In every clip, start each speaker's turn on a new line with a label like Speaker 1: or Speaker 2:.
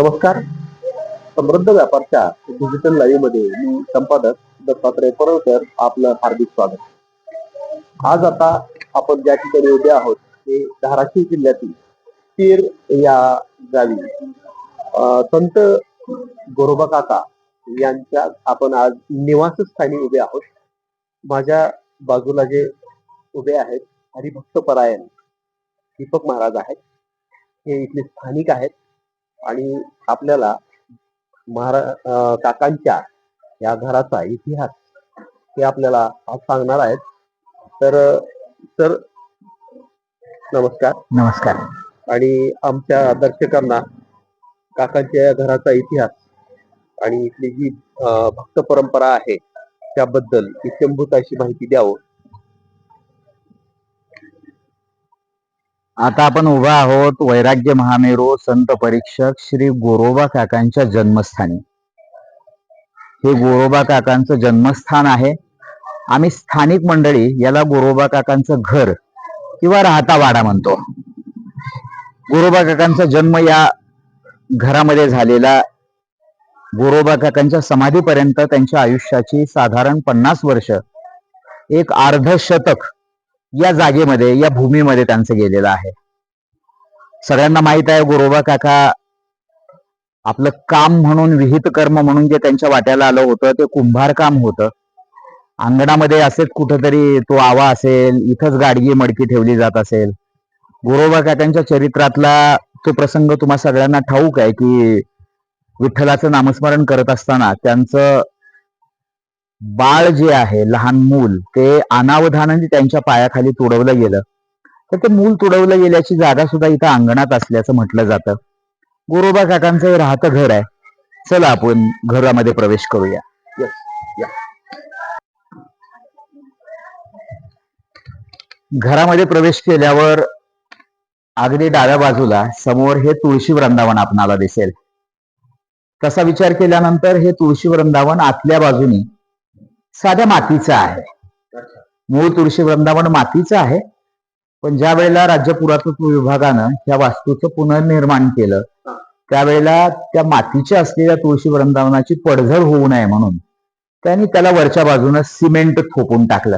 Speaker 1: नमस्कार. समृद्ध व्यापारच्या डिजिटल लाईव्हमध्ये मी संपादक दत्तात्रय परळकर आपलं हार्दिक स्वागत. आज आता आपण ज्या ठिकाणी उभे आहोत ते धाराशिव जिल्ह्यातील पीर या गावी. संत गोरोबा काका यांच्या आपण आज निवासस्थानी उभे आहोत. माझ्या बाजूला जे उभे आहेत हरिभक्त परायण दीपक महाराज आहेत. हे इथले स्थानिक आहेत. आणि आपल्याला महारा काकांच्या या घराचा इतिहास ते आपल्याला आज सांगणार आहेत. तर सर नमस्कार.
Speaker 2: नमस्कार.
Speaker 1: आणि आमच्या दर्शकांना काकांच्या या घराचा इतिहास आणि इथली जी भक्त परंपरा आहे त्याबद्दल इत्यंभूत अशी माहिती द्यावं.
Speaker 2: आता आपण उभा आहोत वैराग्य महामेरू संत परीक्षक श्री गोरोबा काकांच्या जन्मस्थानी. हे गोरोबा काकांचं जन्मस्थान आहे. आम्ही स्थानिक मंडळी याला गोरोबा काकांचं घर किंवा राहता वाडा म्हणतो. गोरोबा काकांचा जन्म या घरामध्ये झालेला गोरोबा काकांच्या समाधीपर्यंत त्यांच्या आयुष्याची साधारण पन्नास वर्ष एक अर्ध शतक या जागेमध्ये या भूमीमध्ये त्यांचं गेलेलं आहे. सगळ्यांना माहीत आहे गोरोबा काका आपलं काम म्हणून विहित कर्म म्हणून जे त्यांच्या वाट्याला आलं होतं ते कुंभार काम होतं. अंगणामध्ये असेच कुठंतरी तो आवा असेल इथंच गाडगी मडकी ठेवली जात असेल. गोरोबा काकांच्या चरित्रातला तो प्रसंग तुम्हा सगळ्यांना ठाऊक आहे की विठ्ठलाचं नामस्मरण करत असताना त्यांचं बाळ जे आहे लहान मूल ते अनावधानाने त्यांच्या पायाखाली तुडवलं गेलं. तर ते मूल तुडवलं गेल्याची जागा सुद्धा इथं अंगणात असल्याचं म्हटलं जातं. गोरोबा काकांचं हे राहतं घर आहे. चला आपण घरामध्ये प्रवेश करूया. घरामध्ये प्रवेश केल्यावर अगदी डाव्या बाजूला समोर हे तुळशी वृंदावन आपणाला दिसेल. तसा विचार केल्यानंतर हे तुळशी वृंदावन आतल्या बाजूनी साध्या मातीचं आहे. मूळ तुळशी वृंदावन मातीचं आहे. पण ज्या वेळेला राज्य पुरातत्व विभागानं या वास्तूचं पुनर्निर्माण केलं त्यावेळेला त्या मातीच्या असलेल्या तुळशी वृंदावनाची पडझड होऊ नये म्हणून त्यांनी त्याला वरच्या बाजूनं सिमेंट थोपून टाकलं.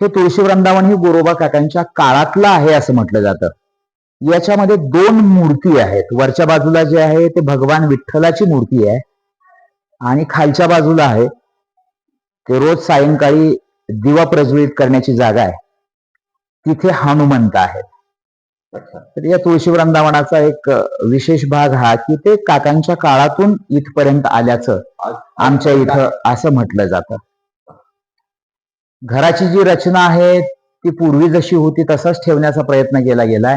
Speaker 2: हे तुळशी वृंदावन ही गोरोबा काकांच्या काळातलं आहे असं म्हटलं जातं. याच्यामध्ये दोन मूर्ती आहेत. वरच्या बाजूला जे आहे ते भगवान विठ्ठलाची मूर्ती आहे आणि खालच्या बाजूला आहे ते रोज सायंकाळी दिवा प्रज्वलित करण्याची जागा आहे. तिथे हनुमंत आहेत. तर या तुळशी वृंदावनाचा एक विशेष भाग हा की ते काकांच्या काळातून इथपर्यंत आल्याचं आमच्या इथं असं म्हटलं जातं. घराची जी रचना आहे ती पूर्वी जशी होती तसाच ठेवण्याचा प्रयत्न केला गेलाय.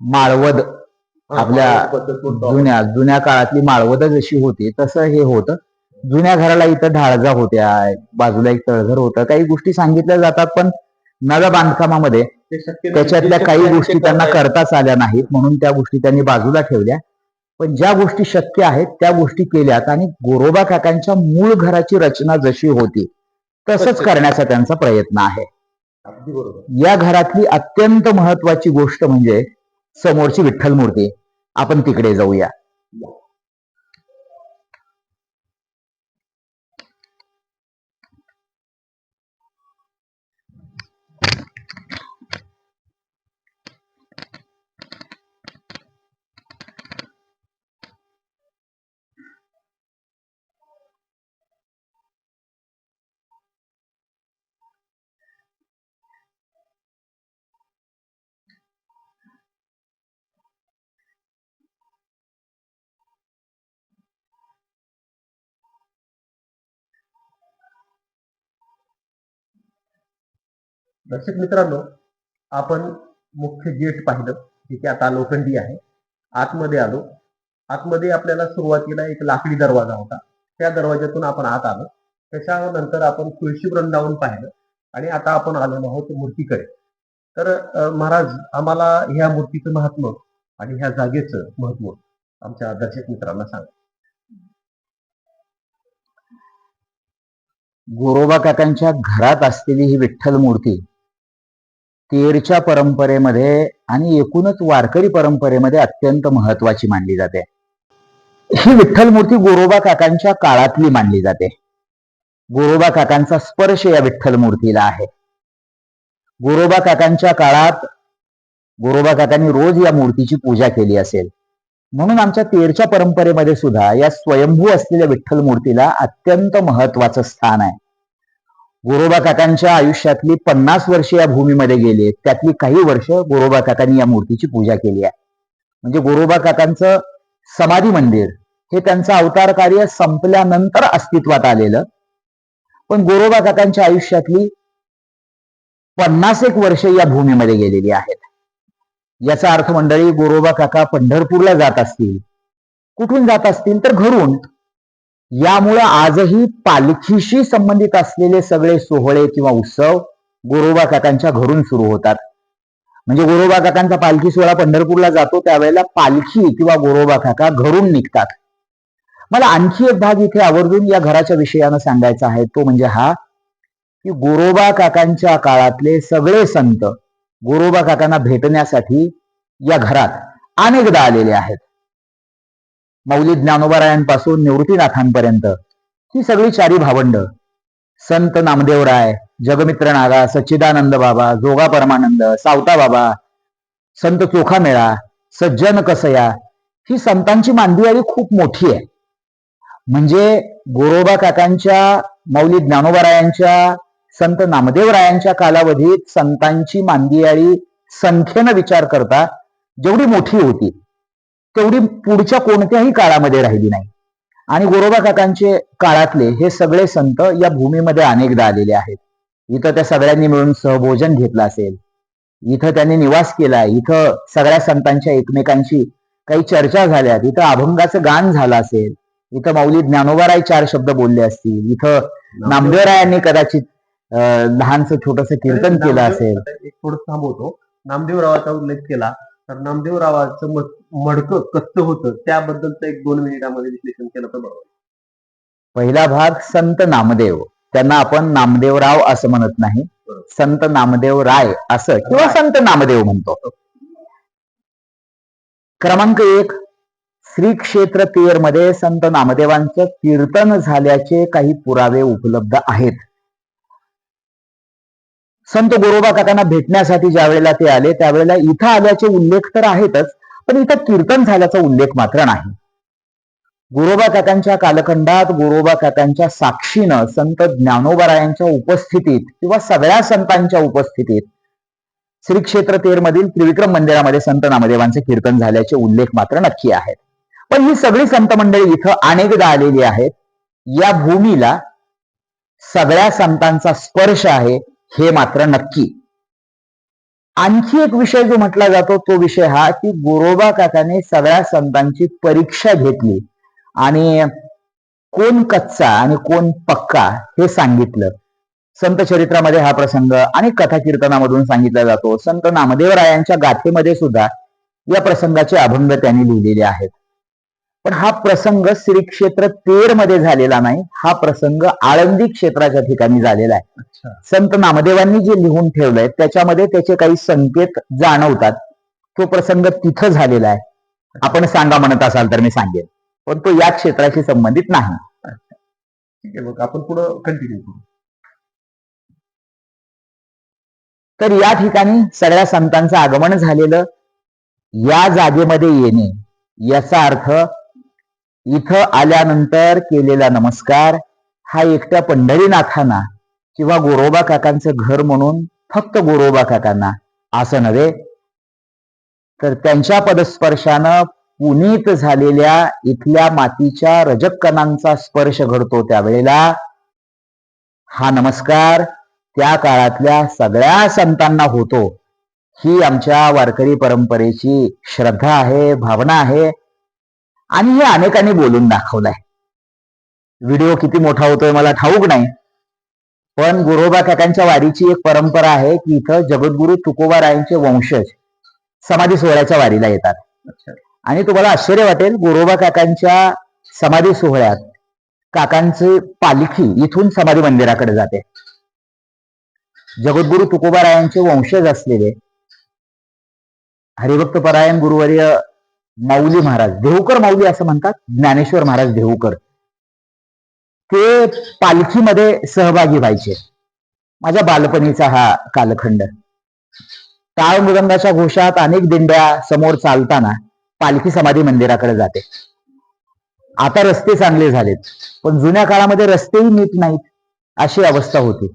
Speaker 2: माळवद आपल्या जुन्या जुन्या काळातली माळवद जशी होती तसं हे होतं. जुन्या घराला इथं ढाळजा होत्या बाजूला एक तळघर होतं काही गोष्टी सांगितल्या जातात पण नव्या बांधकामामध्ये. त्याच्यातल्या काही गोष्टी त्यांना. करताच आल्या नाहीत म्हणून त्या गोष्टी त्यांनी बाजूला ठेवल्या. पण ज्या गोष्टी शक्य आहेत त्या गोष्टी केल्यात आणि गोरोबा काकांच्या मूळ घराची रचना जशी होती तसंच करण्याचा त्यांचा प्रयत्न आहे. या घरातली अत्यंत महत्वाची गोष्ट म्हणजे समोरची विठ्ठल मूर्ती. आपण तिकडे जाऊया.
Speaker 1: दर्शक मित्रांनो आपण मुख्य गेट पाहिलं तिथे आता लोखंडी आहे. आतमध्ये आलो. आतमध्ये आपल्याला सुरुवातीला एक लाकडी दरवाजा होता. त्या दरवाज्यातून आपण आत आलो. त्याच्यानंतर आपण तुळशी वृंदावन पाहिलं आणि आता आपण आलेलो आहोत मूर्तीकडे. तर महाराज आम्हाला ह्या मूर्तीचं महत्त्व आणि ह्या जागेचं महत्त्व आमच्या दर्शक मित्रांना सांगा.
Speaker 2: गोरोबा काकांच्या घरात असलेली ही विठ्ठल मूर्ती तेरच्या परंपरेमध्ये आणि एकूणच वारकरी परंपरेमध्ये अत्यंत महत्वाची मानली जाते. ही विठ्ठल मूर्ती गोरोबा काकांच्या काळातली मानली जाते. गोरोबा काकांचा स्पर्श या विठ्ठल मूर्तीला आहे. गोरोबा काकांच्या काळात गोरोबा काकांनी रोज या मूर्तीची पूजा केली असेल. म्हणून आमच्या तेरच्या परंपरेमध्ये सुद्धा या स्वयंभू असलेल्या विठ्ठल मूर्तीला अत्यंत महत्वाचं स्थान आहे. गोरोबा काकांच्या आयुष्यातली पन्नास वर्ष या भूमीमध्ये गेले त्यातली काही वर्ष गोरोबा काकांनी या मूर्तीची पूजा केली आहे. म्हणजे गोरोबा काकांचं समाधी मंदिर हे त्यांचं अवतार कार्य संपल्यानंतर अस्तित्वात आलेलं. पण गोरोबा काकांच्या आयुष्यातली पन्नास एक वर्ष या भूमीमध्ये गेलेली आहेत. याचा अर्थ मंडळी गोरोबा काका पंढरपूरला जात असतील कुठून जात असतील तर घरून यामुळं आजही पालखीशी संबंधित असलेले सगळे सोहळे किंवा उत्सव गोरोबा काकांच्या घरून सुरू होतात. म्हणजे गोरोबा काकांचा पालखी सोहळा पंढरपूरला जातो त्यावेळेला पालखी किंवा गोरोबा काका घरून निघतात. मला आणखी एक भाग इथे आवर्जून या घराच्या विषयानं सांगायचा आहे. तो म्हणजे हा की गोरोबा काकांच्या काळातले सगळे संत गोरोबा काकांना भेटण्यासाठी या घरात अनेकदा आलेले आहेत. मौली ज्ञानोबारायांपासून निवृत्तीनाथांपर्यंत. ही सगळी चारी भावंड. संत नामदेवराय जगमित्र नागा सच्चिदानंद बाबा जोगा परमानंद सावता बाबा संत चोखा मेळा सज्जन कसया ही संतांची मांदियाळी खूप मोठी आहे. म्हणजे गोरोबा काकांच्या मौली ज्ञानोबारायांच्या संत नामदेवरायांच्या कालावधीत संतांची मांदियाळी संख्येनं विचार करता जेवढी मोठी होती. तेवढी पुढच्या कोणत्याही काळामध्ये राहिली नाही. आणि गोरोबा काकांचे काळातले हे सगळे संत या भूमीमध्ये अनेकदा आलेले आहेत. इथं त्या सगळ्यांनी मिळून सहभोजन घेतलं असेल. इथं त्यांनी निवास केला. इथं सगळ्या संतांच्या एकमेकांशी काही चर्चा झाल्या. इथं अभंगाचं गान झालं असेल. इथं माऊली ज्ञानोबाराय चार शब्द बोलले असतील. इथं नामदेवरायांनी कदाचित लहानसं छोटस कीर्तन केलं असेल.
Speaker 1: एक थोडं थांबवतो. नामदेवरावाचा उल्लेख केला. तर नामदेवरावाचं मडकं कसं होतं. त्याबद्दलचं एक दोन मिनिटामध्ये विश्लेषण केलं तर बरोबर
Speaker 2: पहिला भाग संत नामदेव. त्यांना आपण नामदेवराव असं म्हणत नाही. संत नामदेव राय असं किंवा संत नामदेव म्हणतो. क्रमांक एक श्री क्षेत्र तेरमध्ये संत नामदेवांचं कीर्तन झाल्याचे काही पुरावे उपलब्ध आहेत. संत गोरोबा काकांना भेटण्यासाठी ज्या वेळेला ते आले त्यावेळेला इथं आल्याचे उल्लेख तर आहेतच पण इथं कीर्तन झाल्याचा उल्लेख मात्र नाही. गोरोबा काकांच्या कालखंडात गोरोबा काकांच्या साक्षीनं संत ज्ञानोबरायांच्या उपस्थितीत किंवा सगळ्या संतांच्या उपस्थितीत श्री क्षेत्र तेरमधील त्रिविक्रम मंदिरामध्ये संत नामदेवांचे कीर्तन झाल्याचे उल्लेख मात्र नक्की आहेत. पण ही सगळी संत मंडळी इथं अनेकदा आलेली आहेत. या भूमीला सगळ्या संतांचा स्पर्श आहे. हे मात्र नक्की. आणखी एक विषय जो म्हटला जातो तो विषय हा की गोरोबा काकाने सगळ्या संतांची परीक्षा घेतली आणि कोण कच्चा आणि कोण पक्का हे सांगितलं. संत चरित्रामध्ये हा प्रसंग आणि कथा कीर्तनामधून सांगितला जातो. संत नामदेवरायांच्या गाथेमध्ये सुद्धा या प्रसंगाचे अभंग त्यांनी लिहिलेले आहेत. पण हा प्रसंग श्री क्षेत्र तेरमध्ये झालेला नाही. हा प्रसंग आळंदी क्षेत्राच्या ठिकाणी झालेला आहे. संत नामदेवांनी जे लिहून ठेवलंय त्याच्यामध्ये त्याचे काही संकेत जाणवतात. तो प्रसंग तिथं झालेला आहे. आपण सांगा म्हणत असाल तर मी सांगेन. पण तो या क्षेत्राशी संबंधित नाही.
Speaker 1: ठीक आहे मग आपण पुढं कंटिन्यू करू.
Speaker 2: तर या ठिकाणी सगळ्या संतांचं आगमन झालेलं. या जागेमध्ये येणे याचा अर्थ इथं आल्यानंतर केलेला नमस्कार हा एकट्या पंढरीनाथांना किंवा गोरोबा काकांचं घर म्हणून फक्त गोरोबा काकांना. असं नव्हे. तर त्यांच्या पदस्पर्शानं पुनीत झालेल्या इथल्या मातीच्या रजककणांचा स्पर्श घडतो त्यावेळेला. हा नमस्कार त्या काळातल्या सगळ्या संतांना होतो. ही आमच्या वारकरी परंपरेची श्रद्धा आहे भावना आहे. आणि हे अनेकांनी बोलून दाखवलंय. व्हिडिओ किती मोठा होतोय मला ठाऊक नाही. पण गुरोबा काकांच्या वारीची एक परंपरा आहे की इथं जगद्गुरु तुकोबारायांचे वंशज समाधी सोहळ्याच्या वारीला येतात. आणि तुम्हाला आश्चर्य वाटेल गोरोबा काकांच्या समाधी सोहळ्यात काकांची पालखी इथून समाधी मंदिराकडे जाते. जगद्गुरु तुकोबारायांचे वंशज असलेले हरिभक्त परायण गुरुवर्य माऊली महाराज देहूकर माऊली असं म्हणतात ज्ञानेश्वर महाराज देहूकर. ते पालखीमध्ये सहभागी व्हायचे. माझ्या बालपणीचा हा कालखंड. टाळ मृदंगाच्या घोषात अनेक दिंड्या समोर चालताना पालखी समाधी मंदिराकडे जाते. आता रस्ते चांगले झालेत पण जुन्या काळामध्ये रस्तेही नीट नाहीत अशी अवस्था होती.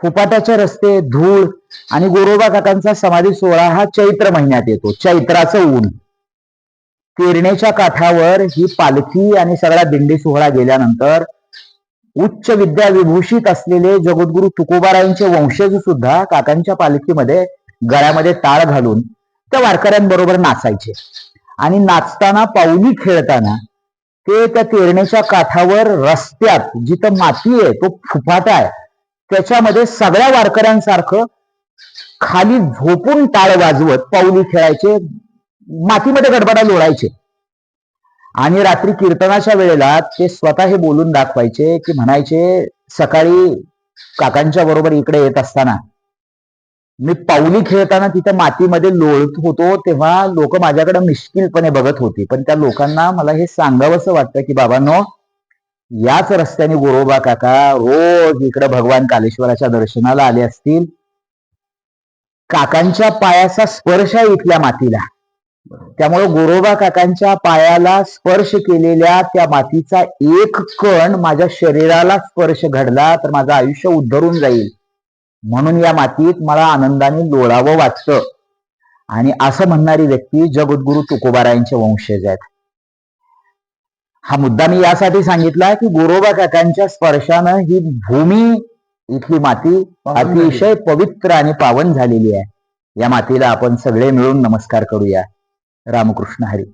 Speaker 2: फुपाटाचे रस्ते धूळ आणि गोरोबा काकांचा समाधी सोहळा हा चैत्र महिन्यात येतो चैत्राचं ऊन. पेरणेच्या काठावर ही पालखी आणि सगळा दिंडी सोहळा गेल्यानंतर उच्च विद्या विभूषित असलेले जगद्गुरु तुकोबारायांचे वंशज सुद्धा काकांच्या पालखीमध्ये गळ्यामध्ये टाळ घालून त्या वारकऱ्यांबरोबर नाचायचे. आणि नाचताना पाऊली खेळताना ते त्या तेरणेच्या काठावर रस्त्यात जिथं माती आहे तो फुफाटा आहे त्याच्यामध्ये सगळ्या वारकऱ्यांसारखं खाली झोपून टाळ वाजवत पाऊली खेळायचे. मातीमध्ये गडबडा लोळायचे आणि रात्री कीर्तनाच्या वेळेला ते स्वतः हे बोलून दाखवायचे की म्हणायचे सकाळी काकांच्या बरोबर इकडे येत असताना मी पाऊली खेळताना तिथं मातीमध्ये लोळत होतो तेव्हा लोक माझ्याकडे मिश्किलपणे बघत होती. पण त्या लोकांना मला हे सांगावंसं वाटतं की बाबांनो याच रस्त्याने गोरोबा काका रोज इकडे भगवान कालेश्वराच्या दर्शनाला आले असतील. काकांच्या पायाचा स्पर्श इथल्या मातीला. त्यामुळे गोरोबा काकांच्या पायाला स्पर्श केलेल्या त्या मातीचा एक कण माझ्या शरीराला स्पर्श घडला तर माझं आयुष्य उद्धरून जाईल. म्हणून या मातीत मला आनंदाने लोळावं वाटतं. आणि असं म्हणणारी व्यक्ती जगद्गुरु तुकोबारायांचे वंशज आहेत. हा मुद्दा मी यासाठी सांगितला की गोरोबा काकांच्या स्पर्शानं ही भूमी इथली माती अतिशय पवित्र आणि पावन झालेली आहे. या मातीला आपण सगळे मिळून नमस्कार करूया. रामकृष्ण हरी.